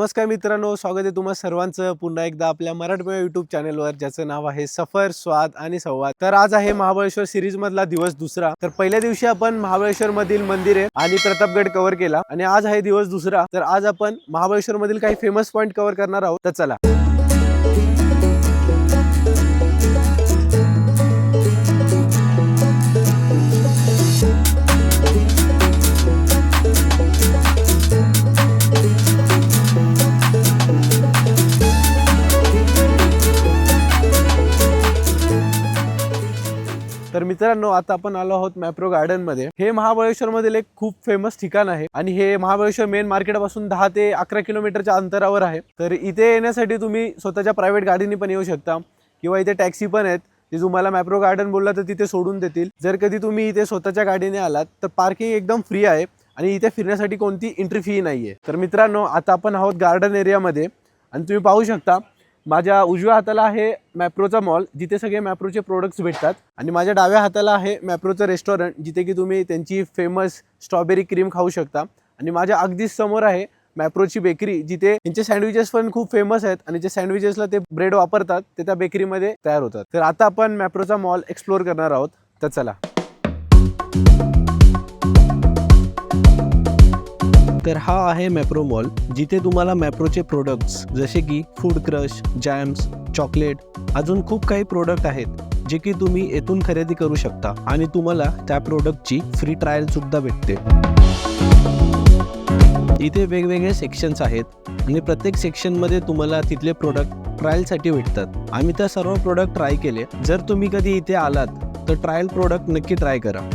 नमस्कार मित्रांनो स्वागत आहे तुम्हा सर्वांचं पुन्हा एकदा आपल्या मराठमोळ्या युट्यूब चॅनलवर ज्याचं नाव आहे सफर स्वाद आणि संवाद. तर आज आहे महाबळेश्वर सिरीज मधला दिवस दुसरा. तर पहिल्या दिवशी आपण महाबळेश्वर मधील मंदिरे आणि प्रतापगड कव्हर केला. आणि आज आहे दिवस दुसरा. तर आज आपण महाबळेश्वर मधील काही फेमस पॉईंट कव्हर करणार आहोत. तर चला. मित्रांनो आता आपण आलो आहोत मॅप्रो गार्डनमध्ये. हे महाबळेश्वर मधील एक खूप फेमस ठिकाण आहे आणि हे महाबळेश्वर मेन मार्केटपासून दहा ते अकरा किलोमीटरच्या अंतरावर आहे. तर इथे येण्यासाठी तुम्ही स्वतःच्या प्रायव्हेट गाडीने पण येऊ शकता किंवा इथे टॅक्सी पण आहेत. जे तुम्हाला मॅप्रो गार्डन बोलला तर तिथे सोडून देतील. जर कधी तुम्ही इथे स्वतःच्या गाडीने आलात तर पार्किंग एकदम फ्री आहे आणि इथे फिरण्यासाठी कोणती एंट्री फी नाहीये. तर मित्रांनो आता आपण आहोत गार्डन एरियामध्ये आणि तुम्ही पाहू शकता माझ्या उजव्या हाताला आहे मॅप्रोचा मॉल जिथे सगळे मॅप्रोचे प्रोडक्ट्स भेटतात. आणि माझ्या डाव्या हाताला आहे मॅप्रोचं रेस्टॉरंट जिथे की तुम्ही त्यांची फेमस स्ट्रॉबेरी क्रीम खाऊ शकता. आणि माझ्या अगदीच समोर आहे मॅप्रोची बेकरी जिथे त्यांचे सँडविचेस पण खूप फेमस आहेत. आणि जे सँडविचेसला ते ब्रेड वापरतात ते त्या बेकरीमध्ये तयार होतात. तर आता आपण मॅप्रोचा मॉल एक्सप्लोअर करणार आहोत. तर चला. तर हा आहे मॅप्रो मॉल जिथे तुम्हाला मॅप्रोचे प्रोडक्ट्स जसे की फूड क्रश जॅम्स चॉकलेट अजून खूप काही प्रोडक्ट आहेत जे की तुम्ही येथून खरेदी करू शकता आणि तुम्हाला त्या प्रोडक्टची फ्री ट्रायल सुद्धा भेटते. इथे वेगवेगळे सेक्शन्स आहेत आणि प्रत्येक सेक्शनमध्ये तुम्हाला तिथले प्रोडक्ट ट्रायलसाठी भेटतात. आम्ही त्या सर्व प्रोडक्ट ट्राय केले. जर तुम्ही कधी इथे आलात तर ट्रायल प्रोडक्ट नक्की ट्राय करा.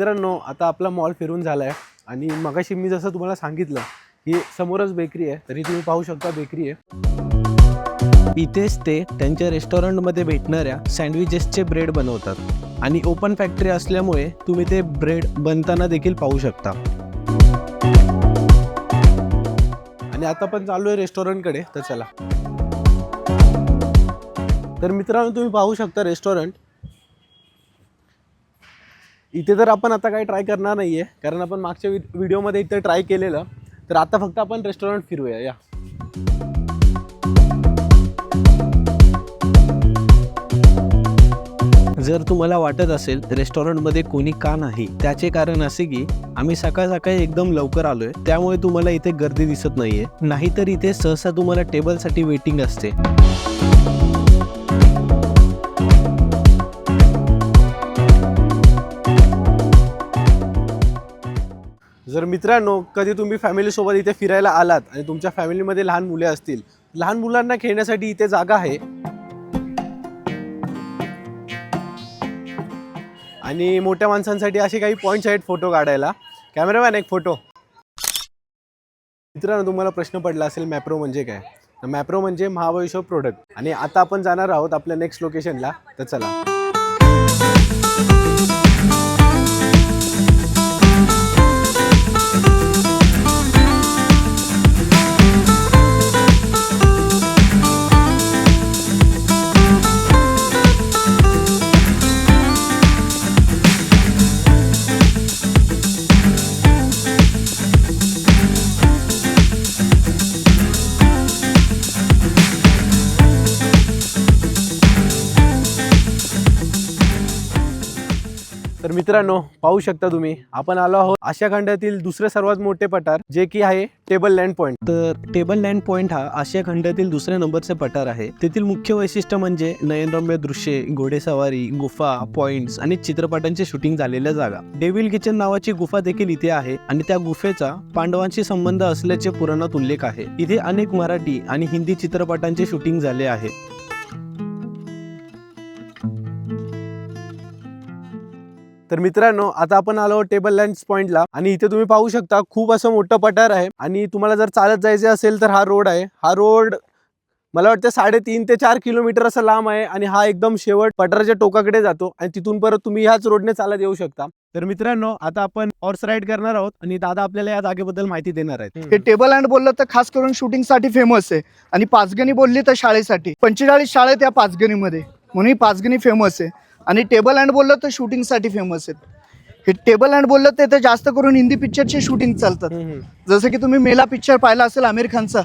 मित्रांनो आता आपला मॉल फिरून झाला आहे आणि मगाशी मी जसं तुम्हाला सांगितलं की समोरच बेकरी आहे तरी तुम्ही पाहू शकता बेकरी आहे. इथेच ते त्यांच्या रेस्टॉरंटमध्ये भेटणाऱ्या सँडविचेसचे ब्रेड बनवतात. आणि ओपन फॅक्टरी असल्यामुळे तुम्ही ते ब्रेड बनताना देखील पाहू शकता. आणि आता पण चालू आहे रेस्टॉरंटकडे तर चला. तर मित्रांनो तुम्ही पाहू शकता रेस्टॉरंट इथे तर आपण आता काही ट्राय करणार नाही आहे कारण आपण मागच्या व्हिडिओमध्ये इथे ट्राय केलेलं. तर आता फक्त आपण रेस्टॉरंट फिरूया या. जर तुम्हाला वाटत असेल रेस्टॉरंटमध्ये कोणी का नाही त्याचे कारण असे की आम्ही सकाळ सकाळी एकदम लवकर आलोय. त्यामुळे तुम्हाला इथे गर्दी दिसत नाहीये. नाहीतर इथे सहसा तुम्हाला टेबलसाठी वेटिंग असते. जर मित्रांनो कधी तुम्ही फॅमिलीसोबत इथे फिरायला आलात आणि तुमच्या फॅमिलीमध्ये लहान मुले असतील लहान मुलांना खेळण्यासाठी इथे जागा आहे. आणि मोठ्या माणसांसाठी असे काही पॉईंट्स आहेत फोटो काढायला. कॅमेरामॅन एक फोटो मित्रांनो तुम्हाला प्रश्न पडला असेल मॅप्रो म्हणजे काय? तर मॅप्रो म्हणजे महाबळेश्वर प्रोडक्ट आणि आता आपण जाणार आहोत आपल्या नेक्स्ट लोकेशनला तर चला. मित्रांनो पाहू शकता तुम्ही आपण आलो आहोत आशिया खंडातील दुसरे सर्वात मोठे पठार जे की आहे टेबल लँड पॉइंट. तर टेबल लँड पॉइंट हा आशिया खंडातील दुसऱ्या नंबरचे पठार आहे. तेथील मुख्य वैशिष्ट्य म्हणजे नयनरम्य दृश्ये घोडेसवारी गुफा पॉइंट्स आणि चित्रपटांचे शूटिंग झालेल्या जागा. डेव्हिल किचन नावाची गुफा देखील इथे आहे आणि त्या गुफेचा पांडवांशी संबंध असल्याचे पुराणात उल्लेख आहे. इथे अनेक मराठी आणि हिंदी चित्रपटांचे शूटिंग झाले आहे. तर मित्रांनो आता आपण आलो टेबल लँड पॉइंटला आणि इथे तुम्ही पाहू शकता खूप असं मोठं पठार आहे. आणि तुम्हाला जर चालत जायचे असेल तर हा रोड आहे. हा रोड मला वाटतं साडेतीन ते चार किलोमीटर असं लांब आहे आणि हा एकदम शेवट पठाराच्या टोकाकडे जातो आणि तिथून परत तुम्ही ह्याच रोडने चालत येऊ शकता. तर मित्रांनो आता आपण हॉर्स राईड करणार आहोत आणि दादा आपल्याला या जागेबद्दल माहिती देणार आहेत. हे टेबल लँड बोललं तर खास करून शूटिंगसाठी फेमस आहे. आणि पाचगणी बोलली तर शाळेसाठी. पंचेचाळीस शाळेत या पाचगणीमध्ये. म्हणून ही पाचगणी फेमस आहे. आणि टेबल लँड बोललं तर शूटिंगसाठी फेमस आहेत. हे टेबल लँड बोललं तर इथे जास्त करून हिंदी पिक्चरचे शूटिंग चालतात. जसं की तुम्ही मेला पिक्चर पाहिला असेल आमिर खानचा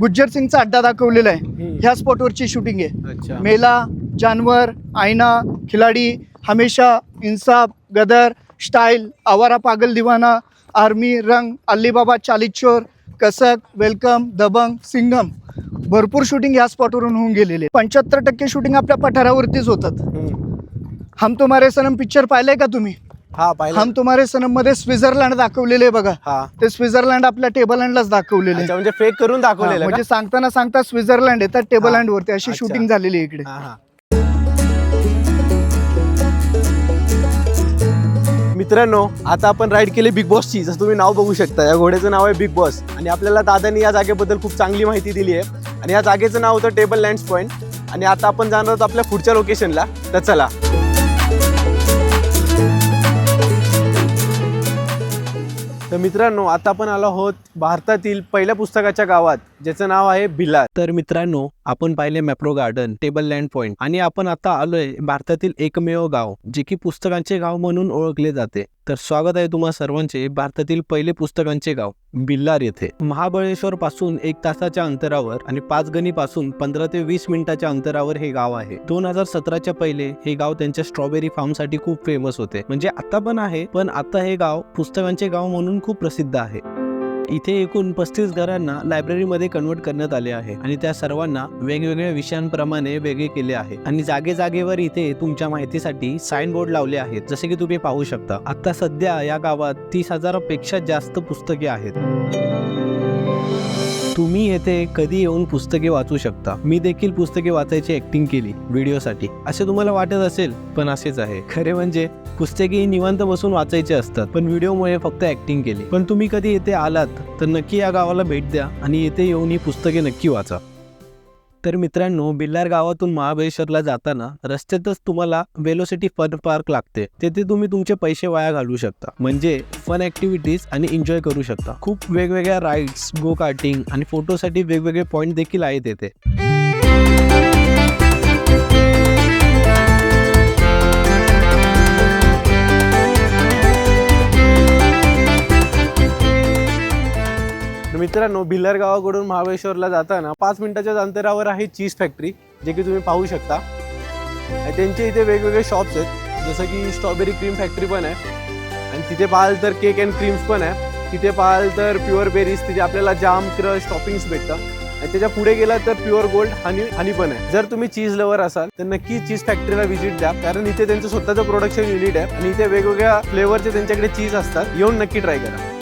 गुज्जर सिंगचा अड्डा दाखवलेला आहे. ह्या स्पॉटवरची शूटिंग आहे. अच्छा. मेला जानवर आईना खिलाडी हमेशा इंसाफ गदर स्टाईल आवारा पागल दिवाना आर्मी रंग अल्लीबाबा चालीस चोर कसक वेलकम दबंग सिंगम भरपूर शूटिंग या स्पॉटवरून होऊन गेलेले पंच्याहत्तर टक्के शूटिंग आपल्या पठारावरतीच होतात. हम तुम्हारे सनम पिक्चर पाहिलंय का तुम्ही हा पाहिलं हम तुम्हारे सनममध्ये स्वित्झर्लंड दाखवलेले आहे बघा हा ते स्वित्झर्लंड आपल्या टेबल लँडलाच दाखवलेले आहे. अच्छा म्हणजे फेक करून दाखवलेलं? म्हणजे सांगताना सांगता स्वित्झर्लंड आहे तर टेबल हा. लँड वरती अशी अच्छा. शूटिंग झालेली आहे इकडे. मित्रांनो आता आपण राईड केली बिग बॉसची जसं तुम्ही नाव बघू शकता या घोड्याचं नाव आहे बिग बॉस आणि आपल्याला दादानी या जागेबद्दल खूप चांगली माहिती दिली आहे आणि या जागेचं नाव होतं टेबल लँड्स पॉईंट आणि आता आपण जाणार आहोत आपल्या पुढच्या लोकेशनला तर चला तर मित्रांनो आता आपण आलो आहोत भारतातील पहिल्या पुस्तकाच्या गावात. ज्याचं नाव आहे भिलार तर मित्रांनो आपण पाहिले Mapro garden table land point आणि आपण आता आलोय भारतातील एकमेव गाव जे की पुस्तकांचे गाव म्हणून ओळखले जाते. तर स्वागत आहे तुम्हा सर्वांचे भारतातील पहिले पुस्तकांचे गाव बिल्लार येथे. महाबळेश्वर पासून एक तासाच्या अंतरावर आणि पाचगणी पासून पंधरा ते वीस मिनिटाच्या अंतरावर हे गाव आहे. दोन हजार सतराच्या पहिले हे गाव त्यांच्या स्ट्रॉबेरी फार्मसाठी खूप फेमस होते. म्हणजे आता पण आहे पण आता हे गाव पुस्तकांचे गाव म्हणून खूप प्रसिद्ध आहे. इथे एकूण पस्तीस घरांना लायब्ररीमध्ये कन्वर्ट करण्यात आले आहे आणि त्या सर्वांना वेगवेगळ्या विषयांप्रमाणे वेगळे केले आहे. आणि जागे जागेवर इथे तुमच्या माहितीसाठी साईन बोर्ड लावले आहेत. जसे की तुम्ही पाहू शकता. आता सध्या या गावात तीस हजारापेक्षा जास्त पुस्तके आहेत. तुम्ही येथे कधी येऊन पुस्तके वाचू शकता. मी देखील पुस्तके वाचायची ऍक्टिंग केली व्हिडिओसाठी असे तुम्हाला वाटत असेल पण असेच आहे. खरे म्हणजे पुस्तके ही निवांत बसून वाचायचे असतात पण व्हिडिओमुळे फक्त ऍक्टिंग केली. पण तुम्ही कधी येथे आलात तर नक्की या गावाला भेट द्या आणि येथे येऊन ही पुस्तके नक्की वाचा. तर मित्रांनो बिल्लार गावातून महाबळेश्वरला जाताना रस्त्यातच तुम्हाला वेलोसिटी फन पार्क लागते. तेथे तुम्ही तुमचे पैसे वाया घालू शकता. म्हणजे फन ऍक्टिव्हिटीज आणि एन्जॉय करू शकता. खूप वेगवेगळ्या राईड्स गो कार्टिंग आणि फोटोसाठी वेगवेगळे पॉईंट देखील आहेत येथे. मित्रांनो भिल्लर गावाकडून महाबळेश्वरला जाताना पाच मिनिटाच्याच अंतरावर आहे चीज फॅक्टरी जे की तुम्ही पाहू शकता. त्यांचे इथे वेगवेगळे शॉप्स आहेत जसं की स्ट्रॉबेरी क्रीम फॅक्टरी पण आहे. आणि तिथे पाहाल तर केक अँड क्रीम्स पण आहे. तिथे पाहाल तर प्युअर बेरीज तिथे आपल्याला जाम क्रश टॉपिंग्स भेटतं आणि त्याच्या पुढे गेला तर प्युअर गोल्ड हनी हनी पण आहे. जर तुम्ही चीज लवर असाल तर नक्की चीज फॅक्टरीला व्हिजिट द्या कारण इथे त्यांचं स्वतःचं प्रोडक्शन युनिट आहे. आणि इथे वेगवेगळ्या फ्लेवरचे त्यांच्याकडे चीज असतात. येऊन नक्की ट्राय करा.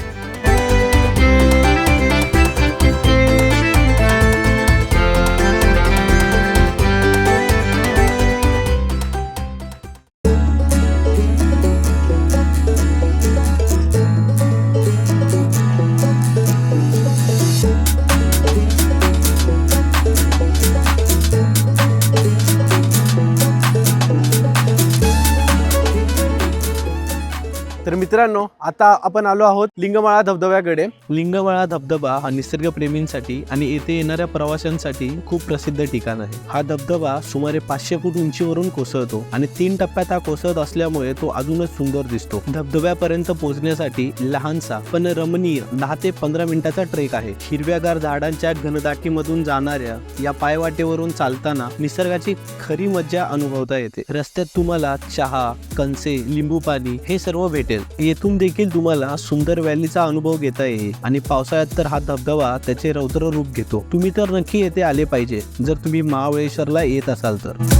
तर मित्रांनो आता आपण आलो आहोत लिंगमाळा धबधब्याकडे. लिंगमाळा धबधबा हा निसर्गप्रेमींसाठी आणि येथे येणाऱ्या प्रवाशांसाठी खूप प्रसिद्ध ठिकाण आहे. हा धबधबा सुमारे पाचशे फूट उंचीवरून कोसळतो आणि तीन टप्प्यात हा कोसळत असल्यामुळे तो अजूनच सुंदर दिसतो. धबधब्यापर्यंत पोहोचण्यासाठी लहानसा पण रमणीय दहा ते पंधरा मिनिटाचा ट्रेक आहे. हिरव्यागार झाडांच्या घनदाटीमधून जाणाऱ्या या पायवाटेवरून चालताना निसर्गाची खरी मज्जा अनुभवता येते. रस्त्यात तुम्हाला चहा कणसे लिंबू पाणी हे सर्व भेटेल. येथून देखील तुम्हाला सुंदर व्हॅलीचा अनुभव घेता येईल आणि पावसाळ्यात तर हा धबधबा त्याचे रौद्र रूप घेतो. तुम्ही तर नक्की येथे आले पाहिजे. जर तुम्ही महाबळेश्वरला येत असाल तर.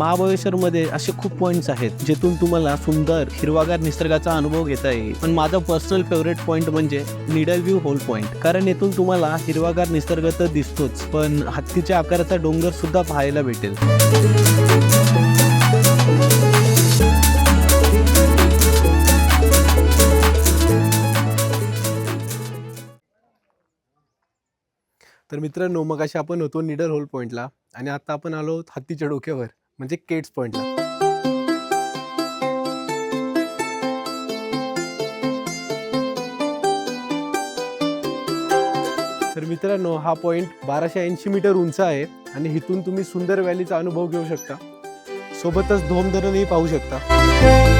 महाबळेश्वरमध्ये असे खूप पॉईंट्स आहेत जिथून तुम्हाला सुंदर हिरवागार निसर्गाचा अनुभव घेता येईल. पण माझा पर्सनल फेवरेट पॉईंट म्हणजे निडल व्ह्यू होल पॉईंट कारण येथून तुम्हाला हिरवागार निसर्ग तर दिसतोच पण हत्तीच्या आकाराचा डोंगर सुद्धा पाहायला भेटेल. तर मित्रांनो मग अशी आपण होतो निडल होल पॉईंटला आणि आता आपण आलो आहोत हत्तीच्या डोक्यावर. म्हणजे केट्स पॉईंटला तर मित्रांनो हा पॉईंट बाराशे ऐंशी मीटर उंच आहे आणि इथून तुम्ही सुंदर व्हॅलीचा अनुभव घेऊ शकता. सोबतच धोम धरणही पाहू शकता.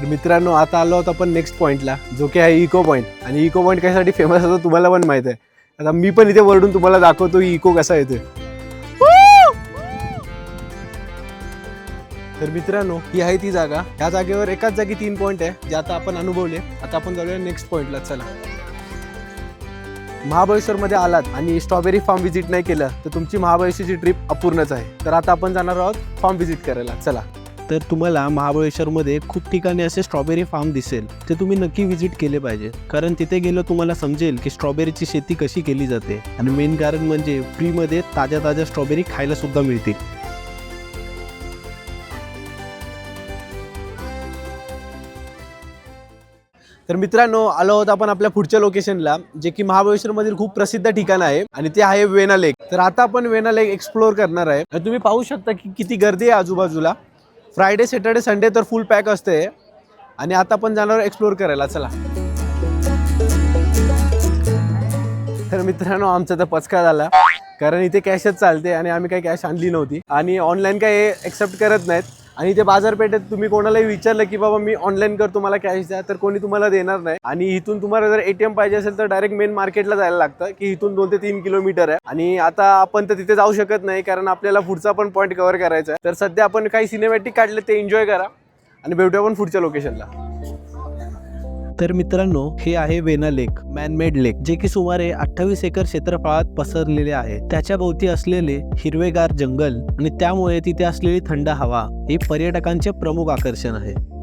तर मित्रांनो आता आलो आहोत आपण नेक्स्ट पॉईंटला जो की आहे इको पॉईंट आणि इको पॉईंट कशासाठी फेमस असतो तुम्हाला पण माहीत आहे. आता मी पण इथे वरडून तुम्हाला दाखवतो इको कसा येतोय. तर मित्रांनो ही आहे ती जागा. ह्या जागेवर एकाच जागी तीन पॉईंट आहे जे आता आपण अनुभवले. आता आपण जाऊया नेक्स्ट पॉईंटला चला. महाबळेश्वरमध्ये आलात आणि स्ट्रॉबेरी फार्म व्हिजिट नाही केलं तर तुमची महाबळेश्वरची ट्रिप अपूर्णच आहे. तर आता आपण जाणार आहोत फार्म व्हिजिट करायला चला. तर तुम्हाला महाबळेश्वरमध्ये खूप ठिकाणी असे स्ट्रॉबेरी फार्म दिसेल. ते तुम्ही नक्की व्हिजिट केले पाहिजे. कारण तिथे गेलं तुम्हाला समजेल की स्ट्रॉबेरीची शेती कशी केली जाते. आणि मेन कारण म्हणजे फ्रीमध्ये ताज्या ताज्या स्ट्रॉबेरी खायला सुद्धा मिळतील. तर मित्रांनो आलो आहोत आपण आपल्या पुढच्या लोकेशनला जे की महाबळेश्वरमधील खूप प्रसिद्ध ठिकाण आहे. आणि ते आहे वेना लेक तर आता आपण वेना लेक एक्सप्लोअर करणार आहे. तुम्ही पाहू शकता की किती गर्दी आहे आजूबाजूला. फ्रायडे सॅटर्डे संडे तर फुल पॅक असते. आणि आता पण जाणार एक्सप्लोअर करायला. चला. तर मित्रांनो आमचा तर पचका झाला. कारण इथे कॅशच चालते आणि आम्ही काही कॅश आणली नव्हती. आणि ऑनलाईन काही एक्सेप्ट करत नाहीत. आणि ते बाजारपेठेत तुम्ही कोणालाही विचारलं की बाबा मी ऑनलाईन करतो मला कॅश द्या तर कोणी तुम्हाला देणार नाही. आणि इथून तुम्हाला जर एटीएम पाहिजे असेल तर डायरेक्ट मेन मार्केटला जायला लागतं की इथून दोन ते तीन किलोमीटर आहे. आणि आता आपण तर तिथे जाऊ शकत नाही कारण आपल्याला पुढचा पण पॉईंट कव्हर करायचा आहे. तर सध्या आपण काही सिनेमॅटिक काढले ते एन्जॉय करा. आणि भेटूया पण पुढच्या लोकेशनला तर मित्रांनो हे आहे वेना लेक मॅनमेड लेक जे की सुमारे अठ्ठावीस एकर क्षेत्रफळात पसरलेले आहे. त्याच्या भोवती असलेले हिरवेगार जंगल आणि त्यामुळे तिथे असलेली थंड हवा हे पर्यटकांचे प्रमुख आकर्षण आहे.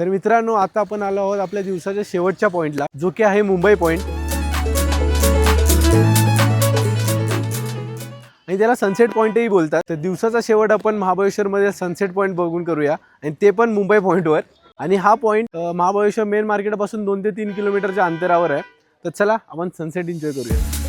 तर मित्रांनो आता आपण आलो आहोत आपल्या दिवसाच्या शेवटच्या पॉईंटला जो की आहे मुंबई पॉईंट आणि त्याला सनसेट पॉईंटही बोलतात. तर दिवसाचा शेवट आपण महाबळेश्वरमध्ये सनसेट पॉईंट बघून करूया. आणि ते पण मुंबई पॉईंटवर आणि हा पॉईंट महाबळेश्वर मेन मार्केटपासून दोन ते तीन किलोमीटरच्या अंतरावर आहे. तर चला आपण सनसेट एन्जॉय करूया.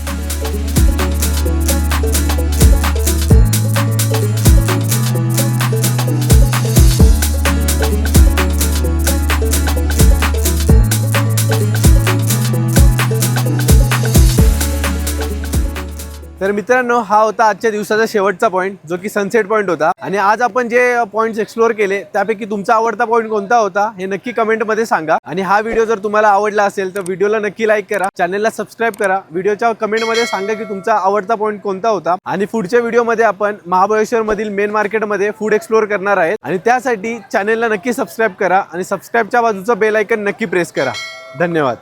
तर मित्रांनो हा होता आजच्या दिवसाचा शेवटचा पॉईंट जो की सनसेट पॉईंट होता. आणि आज आपण जे पॉईंट्स एक्सप्लोअर केले त्यापैकी तुमचा आवडता पॉईंट कोणता होता हे नक्की कमेंटमध्ये सांगा. आणि हा व्हिडिओ जर तुम्हाला आवडला असेल तर व्हिडिओला नक्की लाईक करा. चॅनलला सबस्क्राईब करा. व्हिडिओच्या कमेंटमध्ये सांगा की तुमचा आवडता पॉईंट कोणता होता. आणि पुढच्या व्हिडिओमध्ये आपण महाबळेश्वर मधील मेन मार्केटमध्ये फूड एक्सप्लोअर करणार आहेत. आणि त्यासाठी चॅनलला नक्की सबस्क्राईब करा. आणि सबस्क्राईबच्या बाजूचं बेल आयकन नक्की प्रेस करा. धन्यवाद.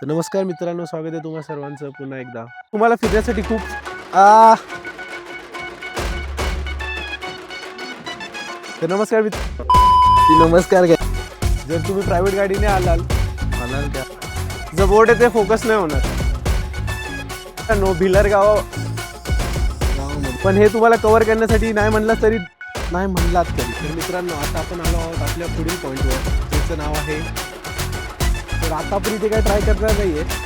तर नमस्कार मित्रांनो स्वागत आहे तुम्हा सर्वांचं पुन्हा एकदा. तुम्हाला फिरण्यासाठी खूप आ. तर नमस्कार मित्र नमस्कार घ्या. जर तुम्ही प्रायव्हेट गाडीने आलाल म्हणाल का? जर बोर्ड आहे ते फोकस नाही होणार. नो भिलर गाव. पण हे तुम्हाला कव्हर करण्यासाठी नाही म्हणलं तरी नाही म्हणलात तरी. तर मित्रांनो आता आपण आलो आहोत आपल्या पुढील पॉईंटवर ज्याचं नाव आहे तर आता इथे काय ट्राय करणार नाही आहे